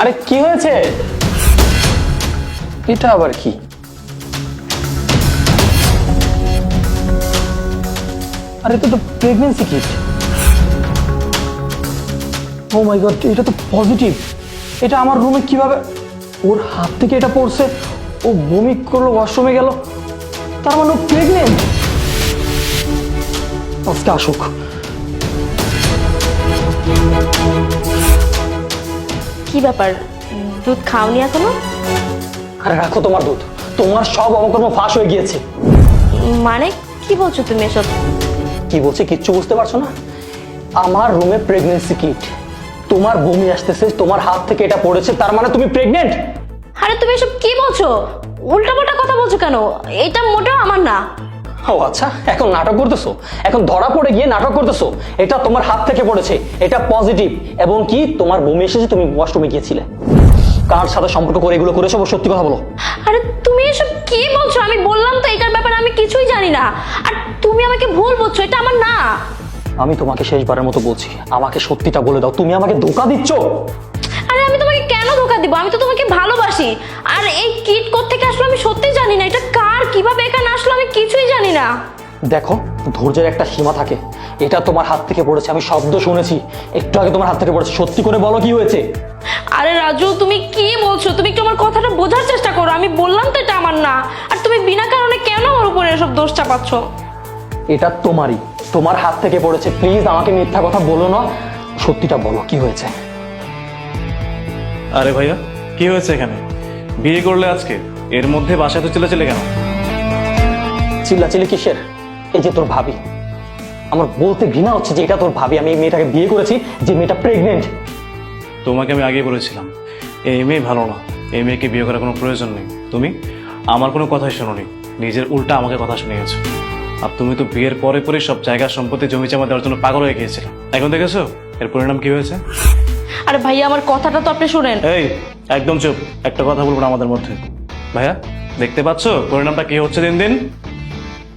আরে কি হয়েছে? এটা আবার কি? আরে এটা তো pregnancy kit oh my god এটা তো পজিটিভ এটা আমার রুমে কীভাবে ওর হাত থেকে এটা পড়ছে। ও বমি করল ওয়াশরুমে গেল। তার মানে ও প্রেগনেন্ট আজকে আসুক। কি ব্যাপার? দুধ খাওনি এখনও? আরে রাখো তোমার দুধ। তোমার সব অবকর্ম ফাঁস হয়ে গিয়েছে। মানে কি বলছো তুমি এসব? কি বলছে কিচ্ছু বুঝতে পারছ না? আমার রুমে প্রেগনেন্সি কিট তোমার বমি আসতেছে তোমার হাত থেকে এটা পড়েছে তার মানে তুমি প্রেগনেন্ট আরে তুমি এসব কি বলছো? উল্টাপাল্টা কথা বলছো কেন? এটা মোটেও আমার না। ও আচ্ছা এখন নাটক করতেছো? এখন ধরা পড়ে গিয়ে নাটক করতেছো? এটা তোমার হাত থেকে পড়েছে এটা পজিটিভ এবং কি তোমার বমি এসেছে তুমি ওয়াশরুমে গিয়েছিলে। কার সাথে সম্পর্ক করে এগুলো করেছ সত্যি কথা বলো। আরে তুমি এসব কি বলছো? আমি বললাম তো এটার ব্যাপারে আমি কিছুই জানি না। আর তুমি আমাকে ভুল বলছো এটা আমার না। আমি তোমাকে শেষবারের মতো বলছি আমাকে সত্যিটা বলে দাও তুমি আমাকে ধোকা দিচ্ছ। আরে আমি তোমাকে কেন ধোকা দিব? আমি তো তোমাকে ভালোবাসি। আর এই কিট থেকে আসলো আমি সত্যিই জানি কিছুই দেখো ধৈর্যের একটা সীমা থাকে। এটা তোমার হাত থেকে পড়েছে আমি শব্দ শুনেছি। একটু আগে তোমার হাত থেকে পড়েছে। সত্যি করে বলো কি হয়েছে? আরে রাজু তুমি কি বলছো? তুমি একটু আমার কথাটা বোঝার চেষ্টা করো। আমি বললাম তো এটা আমার না। আর তুমি বিনা কারণে কেন আমার উপরে এসব দোষ চাপাচ্ছ? এটা তোমারই। তোমার হাত থেকে পড়েছে। প্লিজ আমাকে মিথ্যা কথা বলো না। সত্যিটা বলো কি হয়েছে? আরে ভাইয়া কি হয়েছে এখানে? বিয়ে করলে আজকে? এর মধ্যে বাসায় তো চলে চলে কেন? চিল্লাচিল্লি কিসের? এই যে তোর ভাবি। আমার বলতে ঘৃণা হচ্ছে যে এটা তোর ভাবি। আমি এই মেয়েটাকে বিয়ে করেছি যে মেয়েটা প্রেগনেন্ট তোমাকে আমি আগে বলেছিলাম এই মেয়ে ভালো না। এই মেয়েকে বিয়ে করার কোনো প্রয়োজন নেই। তুমি আমার কোনো কথাই শোনোনি। নিজের উল্টা আমাকে কথা শুনে গেছো আর তুমি তো বিয়ের পরে পরে সব জায়গা সম্পত্তি জমি জমা দেওয়ার জন্য পাগল হয়ে গিয়েছিল। এখন দেখেছ? এর পরিণাম কি হয়েছে? আরে ভাইয়া আমার কথাটা তো আপনি শুনেন। এই একদম চুপ। একটা কথা বলব না আমাদের মধ্যে। ভাইয়া দেখতে পাচ্ছ? পরিণামটা কি হচ্ছে দিন দিন?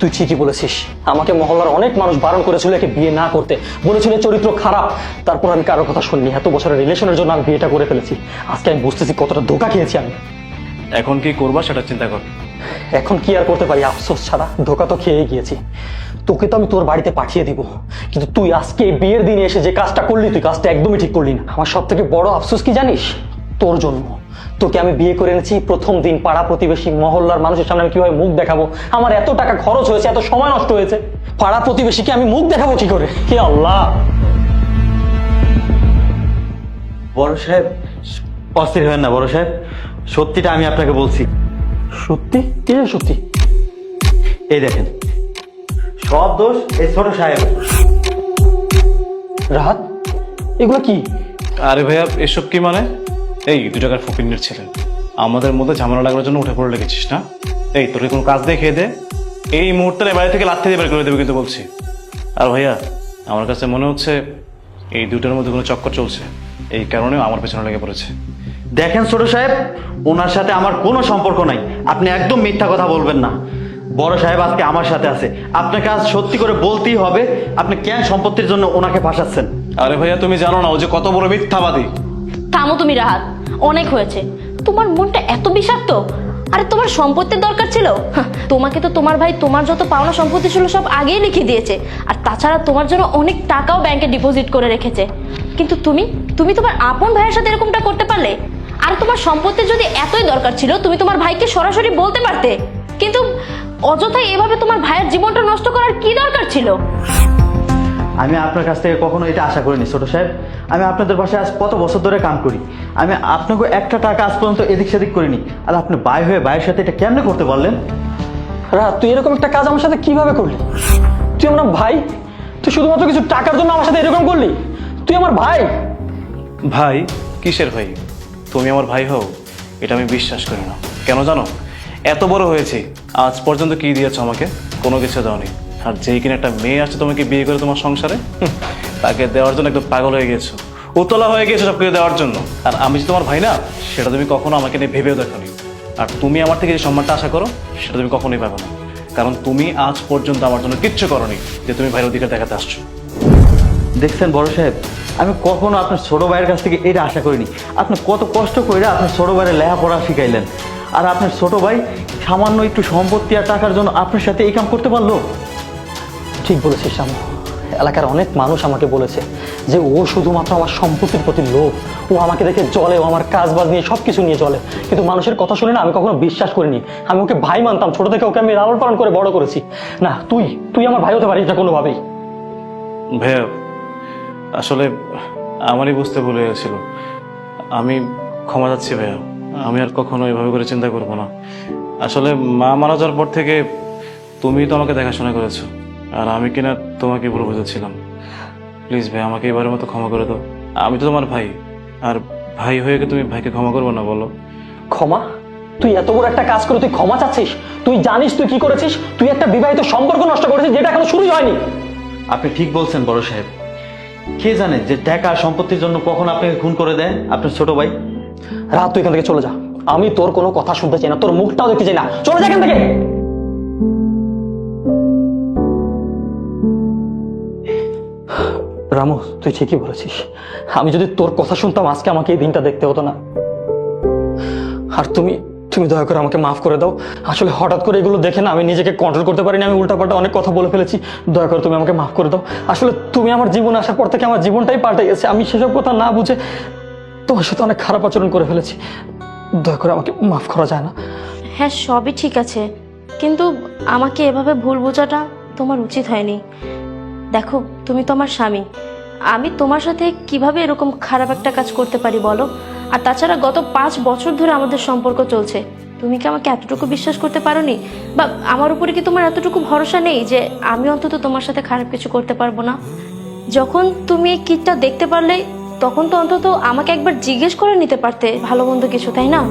তুই ঠিকই বলেছিস। আমাকে মহল্লার অনেক মানুষ বারণ করেছিল একে বিয়ে না করতে। বলেছিল চরিত্র খারাপ। তারপর আমি কারোর কথা শুনিনি। এত বছরের রিলেশনের জন্য আমি বিয়েটা করে ফেলেছি। আজকে আমি বুঝতেছি কতটা ধোকা খেয়েছি আমি। এখন কি করবা সেটা চিন্তা কর। এখন কি আর করতে পারি? আফসোস ছাড়া ধোকা তো খেয়ে গিয়েছি। তোকে তো আমি তোর বাড়িতে পাঠিয়ে দিব। কিন্তু তুই আজকে বিয়ের দিনে এসে যে কাজটা করলি তুই কাজটা একদমই ঠিক করলি না। আমার সব থেকে বড় আফসোস কি জানিস? তোর জন্য। তোকে আমি বিয়ে করে এনেছি প্রথম দিন পাড়া প্রতিবেশী মহল্লার মানুষের সামনে আমি কীভাবে মুখ দেখাবো? আমার এত টাকা খরচ হয়েছে এত সময় নষ্ট হয়েছে। পাড়া প্রতিবেশীকে আমি মুখ দেখাবো কি করে? কে আল্লাহ! বড় সাহেব অস্থির হবেন না বড় সাহেব। সত্যিটা আমি আপনাকে বলছি। সত্যি? কি সত্যি? এই দেখেন সব দোষ এই ছোট সাহেব। রাহাত এগুলো কি? আরে ভাইয়া এসব কি মানে? এই দু টাকার ফকিনের ছেলে। আমাদের মধ্যে ঝামেলা লাগানোর জন্য উঠে পড়ে লেগেছিস না? এই তোর কোনো কাজ দিয়ে খেয়ে দে? এই মুহূর্তে বাড়ি থেকে লাথি দিয়ে বের করে দেবে কিন্তু বলছি। আর ভাইয়া আমার কাছে মনে হচ্ছে এই দুটোর মধ্যে কোনো চক্কর চলছে। এই কারণে আমার পেছনে লেগে পড়েছে। দেখেন ছোট সাহেব ওনার সাথে আমার কোনো সম্পর্ক নাই। আপনি একদম মিথ্যা কথা বলবেন না। বড় সাহেব আজকে আমার সাথে আছে। আপনাকে আজ সত্যি করে বলতেই হবে আপনি কেন সম্পত্তির জন্য ওনাকে ফাঁসাচ্ছেন? আরে ভাইয়া তুমি জানো না ও যে কত বড় মিথ্যাবাদী। থামো তুমি রাহাত। অনেক হয়েছে। তোমার মনটা এত বিষাক্ত? আরে তোমার সম্পত্তির দরকার ছিল? তোমাকে তো তোমার ভাই তোমার যত পাওনা সম্পত্তি ছিল সব আগেই লিখে দিয়েছে। আর তাছাড়া তোমার জন্য অনেক টাকাও ব্যাংকে ডিপোজিট করে রেখেছে। কিন্তু তুমি তুমি তোমার আপন ভাইয়ের সাথে এরকমটা করতে পারলে? আর তোমার সম্পত্তির যদি এতই দরকার ছিল, তুমি তোমার ভাইকে সরাসরি বলতে পারতে? কিন্তু অযথাই এভাবে তোমার ভাইয়ের জীবনটা নষ্ট করার কি দরকার ছিল? আমি আপনার কাছ থেকে কখনো এটা আশা করিনি ছোট সাহেব। আমি আপনাদের বাসায় আজ কত বছর ধরে কাম করি। আমি আপনাকে একটা টাকা আজ পর্যন্ত এদিক সেদিক করিনি। আর আপনি বাই হয়ে ভাইয়ের সাথে এটা কেমনে করতে পারলেন? রাহাত তুই এরকম একটা কাজ আমার সাথে কীভাবে করলি? তুই আমার ভাই? তুই শুধুমাত্র কিছু টাকার জন্য আমার সাথে এরকম করলি? তুই আমার ভাই? ভাই কিসের ভাই? তুমি আমার ভাই হও এটা আমি বিশ্বাস করি না। কেন জানো? এত বড় হয়েছে আজ পর্যন্ত কি দিয়েছ আমাকে? কোনো কিছু দাওনি। আর যেই কিনা একটা মেয়ে আসছে তোমাকে বিয়ে করে তোমার সংসারে? তাকে দেওয়ার জন্য একদম পাগল হয়ে গেছো। উতলা হয়ে গেছো সব কিছু দেওয়ার জন্য। আর আমি যে তোমার ভাই না, সেটা তুমি কখনো আমাকে নিয়ে ভেবেও দেখোনি। আর তুমি আমার থেকে যে সম্মানটা আশা করো, সেটা তুমি কখনোই পাবে না। কারণ তুমি আজ পর্যন্ত আমার জন্য কিচ্ছু করনি যে তুমি ভাইয়ের অধিকার দেখাতে আসছো। দেখছেন বড় সাহেব, আমি কখনো আপনার ছোট ভাইয়ের কাছ থেকে এটা আশা করিনি। আপনি কত কষ্ট করে আপনার ছোট ভাইয়ের লেখাপড়া শিখাইলেন। আর আপনার ছোট ভাই সামান্য একটু সম্পত্তি আর টাকার জন্য আপনার সাথে এই কাম করতে পারল? ঠিক বলেছিস শ্যামু। এলাকার অনেক মানুষ আমাকে বলেছে যে ও শুধুমাত্র আমার সম্পত্তির প্রতি লোভ। ও আমাকে দেখে চলে ও আমার কাজ বাজ নিয়ে সব কিছু নিয়ে চলে কিন্তু মানুষের কথা শুনে না আমি কখনো বিশ্বাস করিনি। আমি ওকে ভাই মানতাম, ছোট থেকে ওকে আমি লালন পালন করে বড় করেছি। না, তুই তুই আমার ভাই হতে পারিস না কোনোভাবেই। ভাইয়া, আসলে আমারই বুঝতে ভুলে গেছিল। আমি ক্ষমা যাচ্ছি ভাইয়া। আমি আর কখনো এভাবে করে চিন্তা করব না। আসলে মা মারা যাওয়ার পর থেকে তুমি তো আমাকে দেখাশোনা করেছ। আর আমি কিনা তোমাকে ভুল বুঝেছিলাম। প্লিজ ভাই আমাকে এবারের মতো ক্ষমা করে দাও। আমি তো তোমার ভাই। আর ভাই হয়ে তুমি ভাইকে ক্ষমা করব না বলো? ক্ষমা? তুই এত বড় একটা কাজ করে তুই ক্ষমা চাচ্ছিস? তুই জানিস তুই কি করেছিস? তুই একটা বিবাহিত সম্পর্ক নষ্ট করেছিস যেটা এখনও শুরুই হয়নি। আপনি ঠিক বলছেন বড় সাহেব। কে জানে যে টাকা সম্পত্তির জন্য কখন আপনাকে খুন করে দেয় আপনার ছোট ভাই? রাত তুই এখান থেকে চলে যা। আমি তোর কোনো কথা শুনতে চাই না তোর মুখটাও দেখতে চাই না। চলে যা এখান থেকে! রামু, তুই ঠিকই বলেছিস। আমি যদি তোর কথা শুনতাম, আজকে আমাকে এই দিনটা দেখতে হতো না। আর তুমি তুমি দয়া করে আমাকে মাফ করে দাও। আসলে হঠাৎ করে এগুলো দেখে না, আমি নিজেকে কন্ট্রোল করতে পারিনি, আমি উল্টাপাল্টা অনেক কথা বলে ফেলেছি। দয়া করে তুমি আমাকে মাফ করে দাও। আসলে তুমি আমার জীবনে আসার পর থেকে আমার জীবনটাই পাল্টে গেছে। আমি সেসব কথা না বুঝে তোমার সাথে অনেক খারাপ আচরণ করে ফেলেছি। দয়া করে আমাকে মাফ করা যায় না। হ্যাঁ সবই ঠিক আছে। কিন্তু আমাকে এভাবে ভুল বোঝাটা তোমার উচিত হয়নি। দেখো, তুমি তো আমার স্বামী। আমি তোমার সাথে কীভাবে এরকম খারাপ একটা কাজ করতে পারি বলো? আর তাছাড়া গত পাঁচ বছর ধরে আমাদের সম্পর্ক চলছে। তুমি কি আমাকে এতটুকু বিশ্বাস করতে পারোনি? বা আমার উপরে কি তোমার এতটুকু ভরসা নেই যে আমি অন্তত তোমার সাথে খারাপ কিছু করতে পারব না? যখন তুমি এই কিটটা দেখতে পারলে, তখন তো অন্তত আমাকে একবার জিজ্ঞেস করে নিতে পারতে ভালো মন্দ কিছু, তাই না?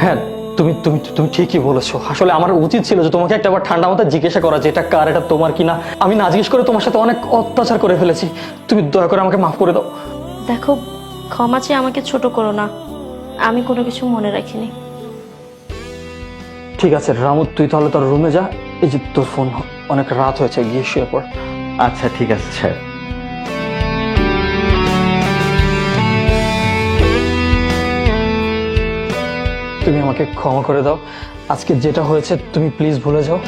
হ্যাঁ তুমি তুমি তুমি ঠিকই বলেছ। আসলে আমার উচিত ছিল যে তোমাকে একটা বার ঠান্ডা মাথায় জিজ্ঞাসা করা যে এটা কার এটা তোমার কিনা। আমি না জিজ্ঞেস করে তোমার সাথে অনেক অত্যাচার করে ফেলেছি। তুমি দয়া করে আমাকে মাফ করে দাও। দেখো ক্ষমা চেয়ে আমাকে ছোট করো না। আমি কোনো কিছু মনে রাখিনি। ঠিক আছে রামু তুই তাহলে তোর রুমে যা। এই যে তোর ফোন অনেক রাত হয়েছে গিয়ে শুয়ে পড়। আচ্ছা ঠিক আছে সাহেব তুমি আমাকে ক্ষমা করে দাও। আজকে যেটা হয়েছে তুমি প্লিজ ভুলে যাও।